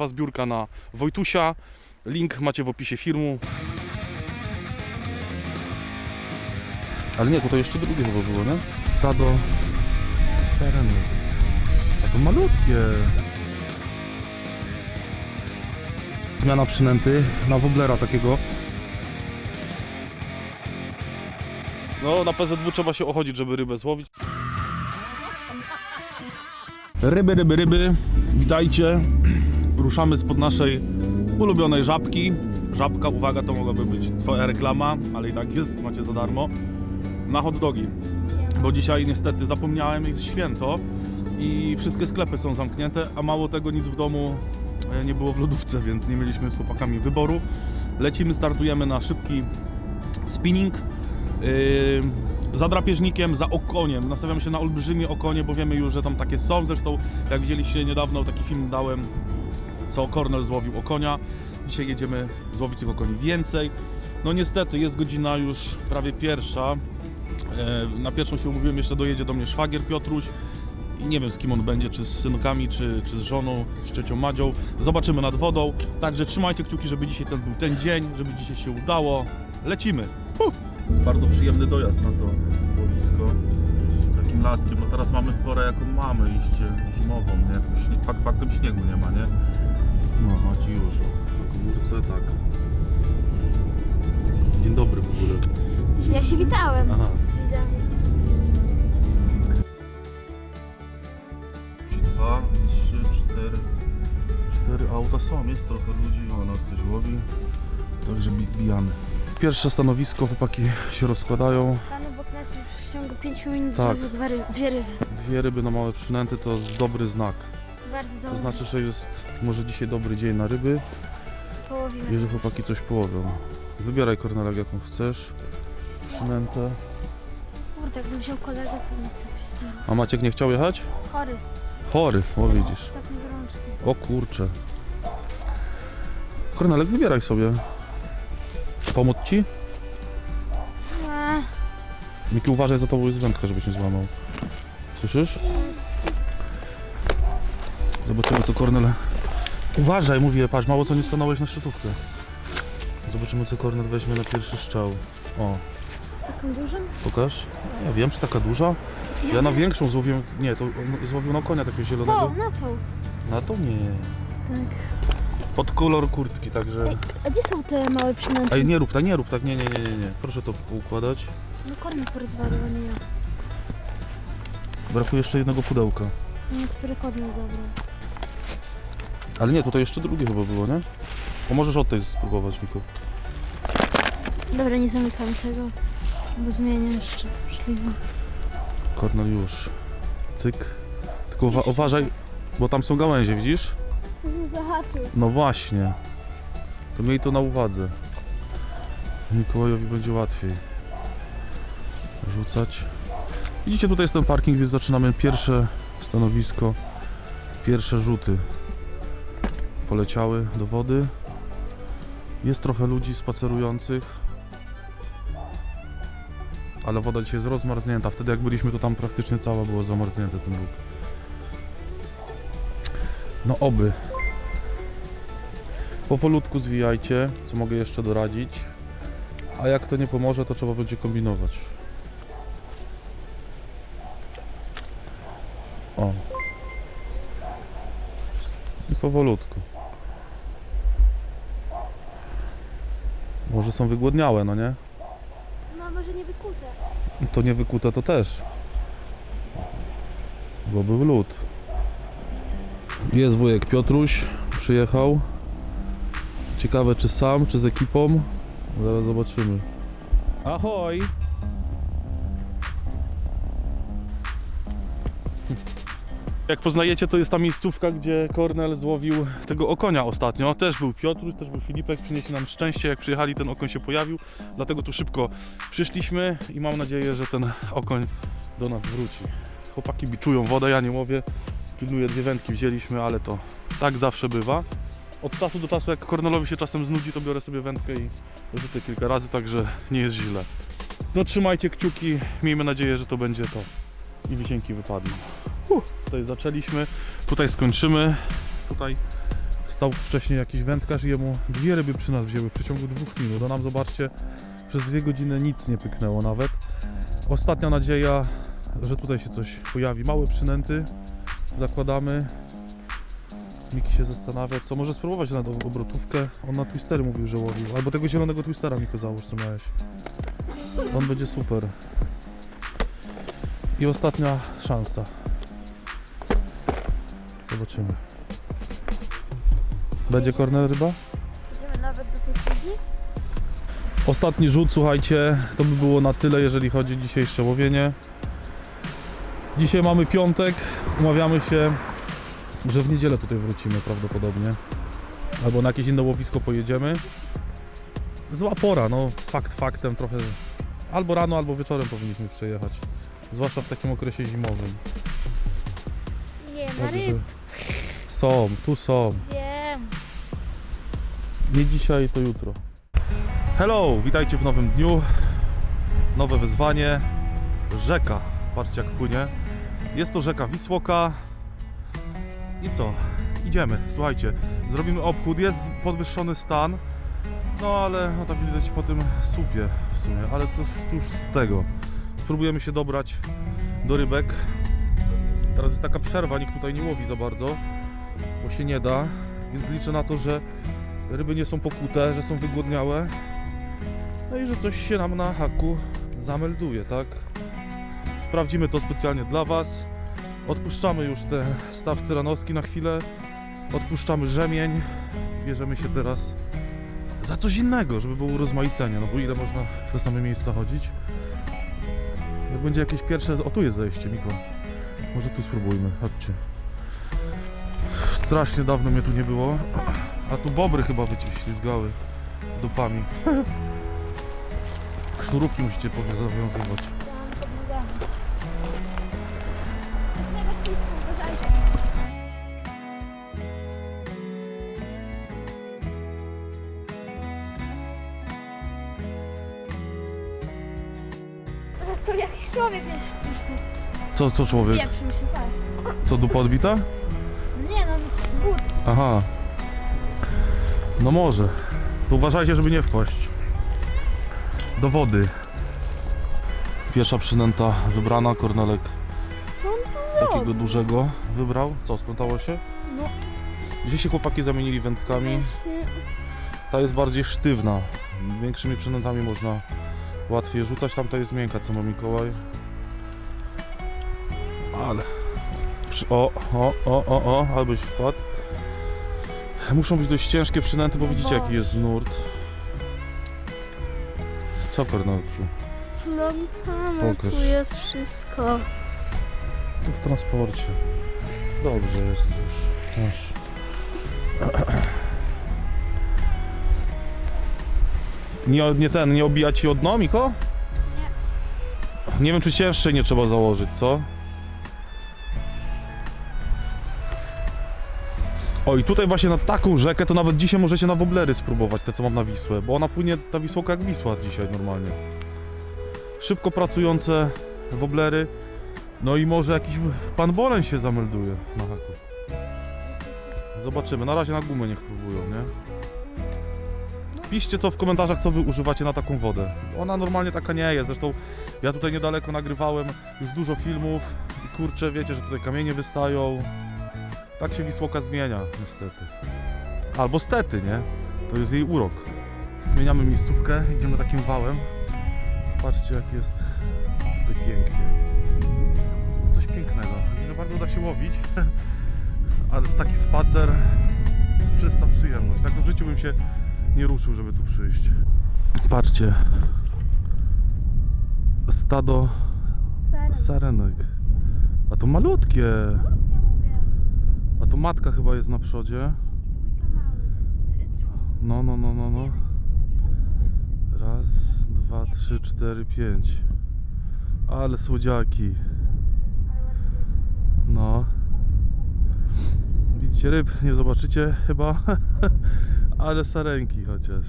trwa zbiórka na Wojtusia. Link macie w opisie filmu. Ale nie, tutaj jeszcze drugie chyba było, nie? Stado sereny. A to malutkie. Zmiana przynęty na woblera takiego. No, na PZW trzeba się ochodzić, żeby rybę złowić. Ryby, ryby, ryby. Witajcie. Ruszamy spod naszej ulubionej żabki. Żabka, uwaga, to mogłaby być twoja reklama, ale i tak jest, macie za darmo. Na hot dogi. Bo dzisiaj niestety zapomniałem, jest święto i wszystkie sklepy są zamknięte, a mało tego nic w domu e, nie było w lodówce, więc nie mieliśmy z chłopakami wyboru. Lecimy, startujemy na szybki spinning. Yy, za drapieżnikiem, za okoniem. Nastawiamy się na olbrzymie okonie, bo wiemy już, że tam takie są. Zresztą, jak widzieliście niedawno, taki film dałem, co Cornel złowił okonia. Dzisiaj jedziemy złowić tych okoni więcej. No niestety, jest godzina już prawie pierwsza. E, Na pierwszą się umówiłem, jeszcze dojedzie do mnie szwagier Piotruś. I nie wiem z kim on będzie, czy z synkami, czy, czy z żoną, z ciocią Madzią. Zobaczymy nad wodą. Także trzymajcie kciuki, żeby dzisiaj ten był ten dzień, żeby dzisiaj się udało. Lecimy. Huh. Jest bardzo przyjemny dojazd na to łowisko. Takim laskiem. No teraz mamy porę jaką mamy, iście zimową, nie? Śnieg, fakt, faktem śniegu nie ma, nie? No, macie już o, na komórce, tak. Dzień dobry w ogóle. Ja się witałem Aha. z widzami. Dwa, trzy, cztery. Cztery auta są, jest trochę ludzi, ona ktoś łowi. Także bi- bijamy. Pierwsze stanowisko, chłopaki się rozkładają. Nas już w ciągu 5 minut Tak. zrobił dwa ry- dwie ryby. Dwie ryby na małe przynęty to jest dobry znak. Bardzo To dobrze. znaczy, że jest może dzisiaj dobry dzień na ryby, Połowimy. jeżeli chłopaki coś połowią. Wybieraj Kornelek jaką chcesz. Przynętę. Kurde, jakbym wziął kolegę, to bym tak. A Maciek nie chciał jechać? Chory. Chory, o widzisz. O kurcze. Kornelek, wybieraj sobie. Pomóc ci? Miki, uważaj za jest wędka, żebyś nie złamał. Słyszysz? Zobaczymy co Kornel... Uważaj, mówię, patrz, mało co nie stanąłeś na szczytówkę. Zobaczymy co Kornel weźmie na pierwszy strzał. O, taką dużą? pokaż. Ja wiem, czy taka duża? Ja na większą złowiłem... Nie, to on złowił na konia takiego zielonego. na tą. Na to nie. Tak. Pod kolor kurtki, także... Ej, a gdzie są te małe przynęty? Ej, nie rób tak, nie rób tak, nie, nie, nie, nie, nie. Proszę to poukładać. No kormy porozwalił, a nie ja. Brakuje jeszcze jednego pudełka. Nie, który kormy zabrał. Ale nie, tutaj jeszcze drugie chyba było, nie? O, możesz od tej spróbować, Miko. Dobra, nie zamykam tego, bo zmienię jeszcze. Kornel już. Cyk. Tylko uwa uważaj, bo tam są gałęzie, widzisz? Już zahaczył. No właśnie. To miej to na uwadze. Mikołajowi będzie łatwiej. Rzucać. Widzicie, tutaj jest ten parking, więc zaczynamy pierwsze stanowisko. Pierwsze rzuty. Poleciały do wody. Jest trochę ludzi spacerujących. Ale woda dzisiaj jest rozmarznięta. Wtedy jak byliśmy, to tam praktycznie cała było zamarznięte ten róg. No oby. Powolutku zwijajcie, co mogę jeszcze doradzić. A jak to nie pomoże, to trzeba będzie kombinować. O. I powolutku. Może są wygłodniałe, no nie? No może nie wykute. To nie wykute to też. Bo był lód. Jest wujek Piotruś, przyjechał. Ciekawe czy sam, czy z ekipą. Zaraz zobaczymy. Ahoj! Jak poznajecie, to jest ta miejscówka, gdzie Kornel złowił tego okonia ostatnio. Też był Piotruś, też był Filipek, przynieśli nam szczęście, jak przyjechali ten okoń się pojawił. Dlatego tu szybko przyszliśmy i mam nadzieję, że ten okoń do nas wróci. Chłopaki biczują wodę, ja nie mówię. Pilnuję dwie wędki wzięliśmy, ale to tak zawsze bywa. Od czasu do czasu, jak Kornelowi się czasem znudzi, to biorę sobie wędkę i rzucę kilka razy, także nie jest źle. No trzymajcie kciuki, miejmy nadzieję, że to będzie to i wisienki wypadną. Tutaj zaczęliśmy, tutaj skończymy, tutaj Stał wcześniej jakiś wędkarz i jemu dwie ryby przy nas wzięły w przeciągu dwóch minut. A nam zobaczcie, przez dwie godziny nic nie pyknęło nawet. Ostatnia nadzieja, że tutaj się coś pojawi. Małe przynęty zakładamy. Miki się zastanawia, co może spróbować na obrotówkę. On na twistery mówił, że łowił. Albo tego zielonego twistera Miko załóż, co miałeś. On będzie super. I ostatnia szansa. Zobaczymy. Będzie kornel ryba? Idziemy nawet do tej chwili? Ostatni rzut, słuchajcie, to by było na tyle, jeżeli chodzi o dzisiejsze łowienie. Dzisiaj mamy piątek, umawiamy się, że w niedzielę tutaj wrócimy prawdopodobnie. Albo na jakieś inne łowisko pojedziemy. Zła pora, no fakt faktem trochę. Albo rano, albo wieczorem powinniśmy przejechać. Zwłaszcza w takim okresie zimowym. Nie ma Także ryb, są, tu są. wiem. Nie dzisiaj, to jutro. Hello, witajcie w nowym dniu. Nowe wyzwanie. Rzeka. Patrzcie jak płynie. Jest to rzeka Wisłoka. I co? Idziemy. Słuchajcie, zrobimy obchód. Jest podwyższony stan. No ale no tak widać po tym słupie w sumie. Ale cóż z tego? Spróbujemy się dobrać do rybek. Teraz jest taka przerwa, nikt tutaj nie łowi za bardzo, bo się nie da. Więc liczę na to, że ryby nie są pokute, że są wygłodniałe. No i że coś się nam na haku zamelduje, tak? Sprawdzimy to specjalnie dla Was. Odpuszczamy już te staw cyranowski na chwilę. Odpuszczamy rzemień. Bierzemy się teraz za coś innego, żeby było urozmaicenie. No bo ile można w te same miejsca chodzić? Jak będzie jakieś pierwsze... O, tu jest zejście, Miko. Może tu spróbujmy, chodźcie. Strasznie dawno mnie tu nie było. A tu bobry chyba wyślizgały dupami. Sznurówki musicie powie zawiązywać. To jakiś człowiek jest tu. Co, co człowiek? Pieprzył się, patrz. Co, dupa odbita? Nie no. Aha. No może. To uważajcie, żeby nie wpaść. Do wody. Pierwsza przynęta wybrana, Kornelek Co on tu takiego zrobił? dużego wybrał. Co, splątało się? No, Dzisiaj się chłopaki zamienili wędkami. właśnie. Ta jest bardziej sztywna. Większymi przynętami można łatwiej rzucać. Tamta jest miękka, co ma Mikołaj. Ale... Przy... O, o, o, o, o, abyś wpadł. Muszą być dość ciężkie przynęty, bo widzicie jaki jest nurt. Co Kornelczu? Splątane, Pokaż. tu jest wszystko. Tu w transporcie. Dobrze jest już. Nie, nie ten, nie obija ci od dna, Miko? Nie. Nie wiem, czy cięższej nie trzeba założyć, co? O i tutaj właśnie na taką rzekę to nawet dzisiaj możecie na woblery spróbować, te co mam na Wisłę, bo ona płynie, ta Wisłoka jak Wisła dzisiaj normalnie. Szybko pracujące woblery, no i może jakiś pan Bolen się zamelduje na haku. Zobaczymy. Na razie na gumę niech próbują, nie? Piszcie co w komentarzach, co wy używacie na taką wodę. Ona normalnie taka nie jest. Zresztą ja tutaj niedaleko nagrywałem już dużo filmów i kurczę, wiecie, że tutaj kamienie wystają. Tak się Wisłoka zmienia, niestety. Albo stety, nie? To jest jej urok. Zmieniamy miejscówkę, idziemy takim wałem. Patrzcie jak jest tutaj pięknie coś pięknego. Nie za bardzo da się łowić, ale jest taki spacer, czysta przyjemność. Tak to w życiu bym się nie ruszył, żeby tu przyjść. Patrzcie. Stado Serio. sarenek. A to malutkie. A to matka chyba jest na przodzie. No, no, no, no, no. Raz, dwa, trzy, cztery, pięć. Ale słodziaki. ale ładnie. No. Widzicie ryb, nie zobaczycie chyba, ale sarenki chociaż.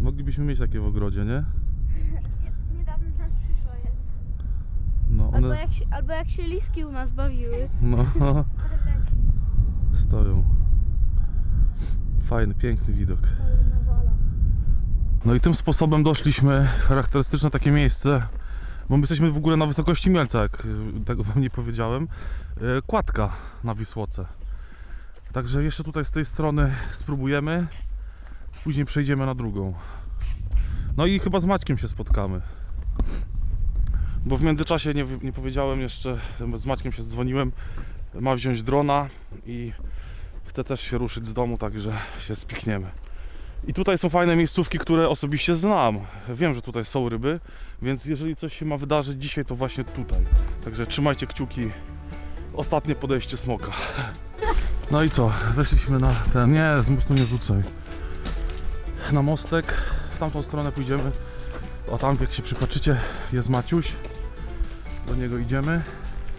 Moglibyśmy mieć takie w ogrodzie, nie? Nie- Niedawno do nas przyszła jedna. No Albo one, jak, się, albo jak się liski u nas bawiły. no. stoją. Fajny, piękny widok. No i tym sposobem doszliśmy, charakterystyczne takie miejsce, bo my jesteśmy w ogóle na wysokości Mielca, jak y, tego wam nie powiedziałem. Y, Kładka na Wisłoce. Także jeszcze tutaj z tej strony spróbujemy, później przejdziemy na drugą. No i chyba z Maćkiem się spotkamy. Bo w międzyczasie nie, nie powiedziałem jeszcze, z Maćkiem się dzwoniłem, ma wziąć drona i chce też się ruszyć z domu, także się spikniemy. I tutaj są fajne miejscówki, które osobiście znam. Wiem, że tutaj są ryby, więc jeżeli coś się ma wydarzyć dzisiaj, to właśnie tutaj. Także trzymajcie kciuki. Ostatnie podejście smoka. No i co? Weszliśmy na ten. Nie, z mostu nie rzucaj. Na mostek. W tamtą stronę pójdziemy. O tam, jak się przypatrzycie, jest Maciuś. Do niego idziemy.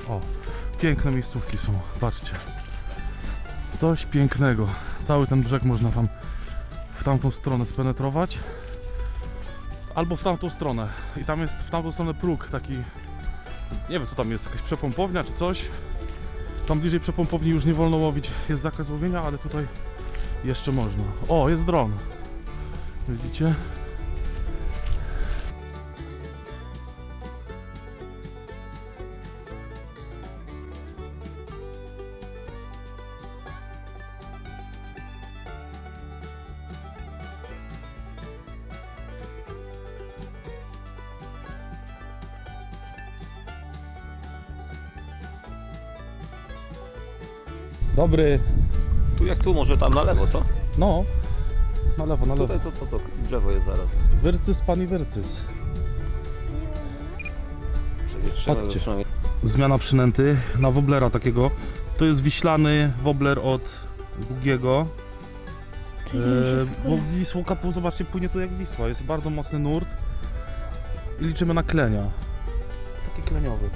O, piękne miejscówki są. Patrzcie. Coś pięknego. Cały ten brzeg można tam w tamtą stronę spenetrować. Albo w tamtą stronę. I tam jest w tamtą stronę próg taki. Nie wiem co tam jest, jakaś przepompownia czy coś. Tam bliżej przepompowni już nie wolno łowić, jest zakaz łowienia, ale tutaj jeszcze można. O, jest dron. Widzicie? Dobry. Tu jak tu, może tam na lewo, co? No. Na lewo, na lewo. Tutaj to, to, to drzewo jest zaraz. Wyrcys, pani Wyrcys. Chodźcie. przynajmniej. Zmiana przynęty na woblera takiego. To jest wiślany wobler od Gugiego. Czyli E, bo Wisło Kapu, zobaczcie, płynie tu jak Wisła. Jest bardzo mocny nurt. I liczymy na klenia. Taki kleniowy.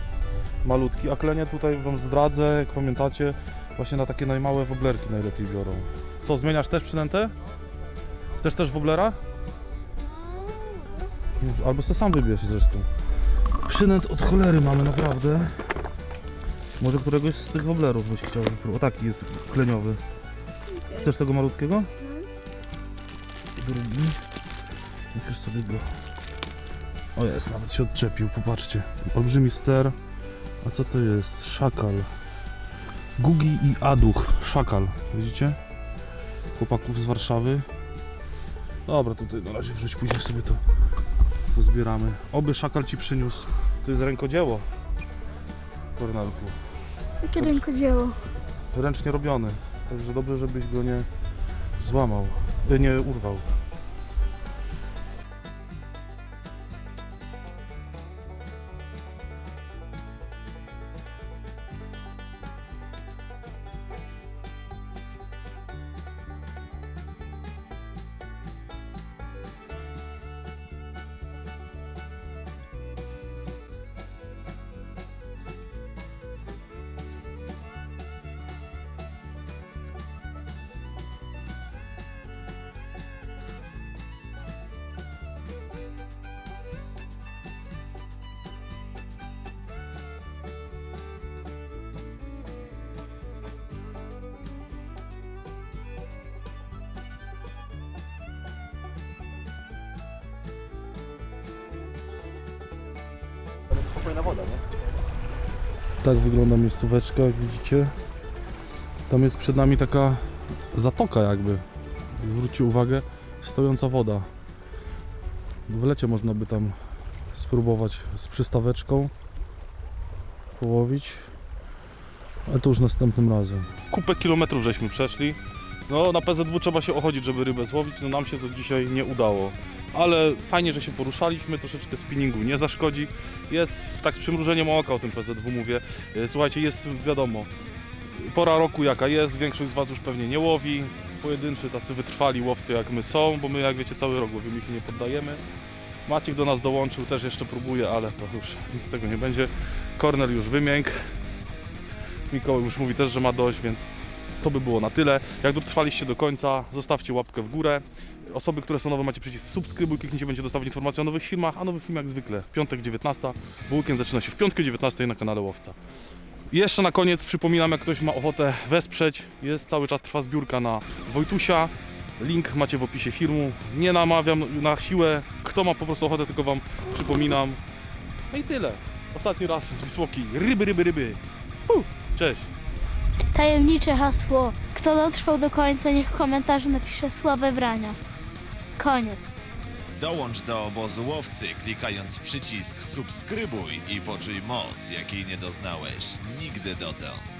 Malutki. A klenie tutaj wam zdradzę, jak pamiętacie, właśnie na takie najmałe woblerki najlepiej biorą. Co, zmieniasz też przynętę? Chcesz też woblera? Albo se sam wybierz zresztą. Przynęt od cholery mamy naprawdę. Może któregoś z tych woblerów byś chciał wypróbować. O taki jest kleniowy. Chcesz tego malutkiego? Drugi. Musisz sobie go... O jest, nawet się odczepił, popatrzcie. Olbrzymi ster. A co to jest? Szakal. Gugi i Aduch. Szakal. Widzicie? Chłopaków z Warszawy. Dobra, tutaj na razie wrzuć, później sobie to pozbieramy. Oby szakal ci przyniósł. To jest rękodzieło. Kornelku. Jakie rękodzieło? Ręcznie robiony. Także dobrze, żebyś go nie złamał. y, Nie urwał. Spokojna woda, nie? Tak wygląda miejscóweczka, jak widzicie. Tam jest przed nami taka zatoka jakby. Zwróćcie uwagę, stojąca woda. W lecie można by tam spróbować z przystaweczką połowić. Ale to już następnym razem. Kupę kilometrów żeśmy przeszli. No na PZW trzeba się ochodzić, żeby rybę złowić. No nam się to dzisiaj nie udało. Ale fajnie, że się poruszaliśmy, troszeczkę spinningu nie zaszkodzi. Jest tak z przymrużeniem oka o tym PZW mówię. E, Słuchajcie, jest wiadomo, pora roku jaka jest, większość z Was już pewnie nie łowi. Pojedynczy tacy wytrwali łowcy jak my są, bo my jak wiecie cały rok łowimy i się nie poddajemy. Maciek do nas dołączył, też jeszcze próbuje, ale to już nic z tego nie będzie. Kornel już wymiękł. Mikołaj już mówi też, że ma dość, więc to by było na tyle. Jak dotrwaliście do końca, zostawcie łapkę w górę. Osoby, które są nowe, macie przycisk subskrybuj, kliknijcie, będzie dostawać informacje o nowych filmach, a nowy film jak zwykle w piątek 19, bo weekend zaczyna się w piątkę 19 na kanale Łowca. Jeszcze na koniec przypominam, jak ktoś ma ochotę wesprzeć, jest cały czas trwa zbiórka na Wojtusia. Link macie w opisie filmu. Nie namawiam na siłę. Kto ma po prostu ochotę, tylko wam przypominam. No i tyle. Ostatni raz z Wisłoki. Ryby, ryby, ryby. Cześć. Tajemnicze hasło. Kto dotrwał do końca, niech w komentarzu napisze słabe brania. Koniec. Dołącz do obozu łowcy klikając przycisk subskrybuj i poczuj moc, jakiej nie doznałeś nigdy dotąd.